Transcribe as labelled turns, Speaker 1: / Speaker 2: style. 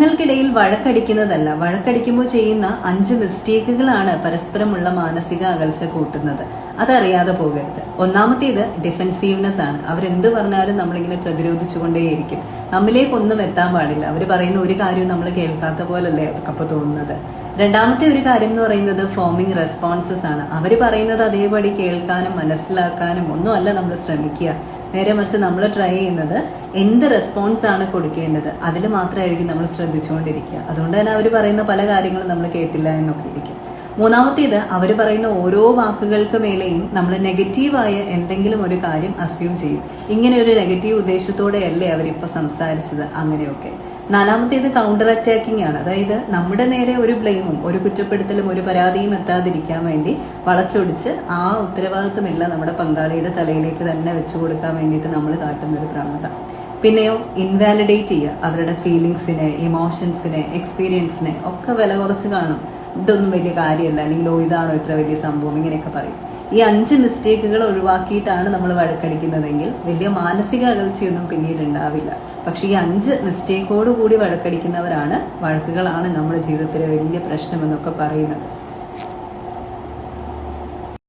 Speaker 1: ബന്ധങ്ങൾക്കിടയിൽ വഴക്കടിക്കുന്നതല്ല. വഴക്കടിക്കുമ്പോൾ ചെയ്യുന്ന അഞ്ച് മിസ്റ്റേക്കുകളാണ് പരസ്പരമുള്ള മാനസിക അകൽച്ച കൂട്ടുന്നത്. അതറിയാതെ പോകരുത്. ഒന്നാമത്തേത് ഡിഫൻസീവ്നെസ് ആണ്. അവരെന്ത് പറഞ്ഞാലും നമ്മളിങ്ങനെ പ്രതിരോധിച്ചുകൊണ്ടേയിരിക്കും. നമ്മിലേക്കൊന്നും എത്താൻ പാടില്ല. അവർ പറയുന്ന ഒരു കാര്യവും നമ്മൾ കേൾക്കാത്ത പോലല്ലേ അവർക്കപ്പോൾ തോന്നുന്നത്. രണ്ടാമത്തെ ഒരു കാര്യം എന്ന് പറയുന്നത് ഫോമിങ് റെസ്പോൺസസ് ആണ്. അവർ പറയുന്നത് അതേപടി കേൾക്കാനും മനസ്സിലാക്കാനും ഒന്നുമല്ല നമ്മൾ ശ്രമിക്കുക. നേരെ മറിച്ച് നമ്മൾ ട്രൈ ചെയ്യുന്നത് എന്ത് റെസ്പോൺസ് ആണ് കൊടുക്കേണ്ടത്. അതിൽ മാത്രമായിരിക്കും നമ്മൾ ശ്രദ്ധിച്ചുകൊണ്ടിരിക്കുക അതുകൊണ്ട് തന്നെ അവർ പറയുന്ന പല കാര്യങ്ങളും നമ്മൾ കേട്ടില്ല എന്നൊക്കെ ഇരിക്കും. മൂന്നാമത്തേത് അവർ പറയുന്ന ഓരോ വാക്കുകൾക്ക് മേലെയും നമ്മൾ നെഗറ്റീവായ എന്തെങ്കിലും ഒരു കാര്യം അസ്യൂം ചെയ്യും. ഇങ്ങനെ ഒരു നെഗറ്റീവ് ഉദ്ദേശത്തോടെയല്ലേ അവരിപ്പോൾ സംസാരിച്ചത് അങ്ങനെയൊക്കെ. നാലാമത്തേത് കൗണ്ടർ അറ്റാക്കിംഗ് ആണ്. അതായത് നമ്മുടെ നേരെ ഒരു ബ്ലെയിമും ഒരു കുറ്റപ്പെടുത്തലും ഒരു പരാതിയും എത്താതിരിക്കാൻ വേണ്ടി വളച്ചൊടിച്ച് ആ ഉത്തരവാദിത്വമില്ല നമ്മുടെ പങ്കാളിയുടെ തലയിലേക്ക് തന്നെ വെച്ചു കൊടുക്കാൻ വേണ്ടിയിട്ട് നമ്മൾ കാട്ടുന്ന ഒരു പ്രവണത പിന്നെയോ ഇൻവാലിഡേറ്റ് ചെയ്യുക. അവരുടെ ഫീലിങ്സിനെ ഇമോഷൻസിനെ എക്സ്പീരിയൻസിനെ ഒക്കെ വില കുറച്ച് കാണും. ഇതൊന്നും വലിയ കാര്യമല്ല. അല്ലെങ്കിൽ ഓ ഇതാണോ ഇത്ര വലിയ സംഭവം? ഇങ്ങനെയൊക്കെ പറയും. ഈ അഞ്ച് മിസ്റ്റേക്കുകൾ ഒഴിവാക്കിയിട്ടാണ് നമ്മൾ വഴക്കടിക്കുന്നതെങ്കിൽ വലിയ മാനസിക അകൽച്ചയൊന്നും പിന്നീട് ഉണ്ടാവില്ല. പക്ഷെ ഈ അഞ്ച് മിസ്റ്റേക്കോട് കൂടി വഴക്കടിക്കുന്നവരാണ് വഴക്കുകളാണ് നമ്മുടെ ജീവിതത്തിലെ വലിയ പ്രശ്നമെന്നൊക്കെ പറയുന്നത്.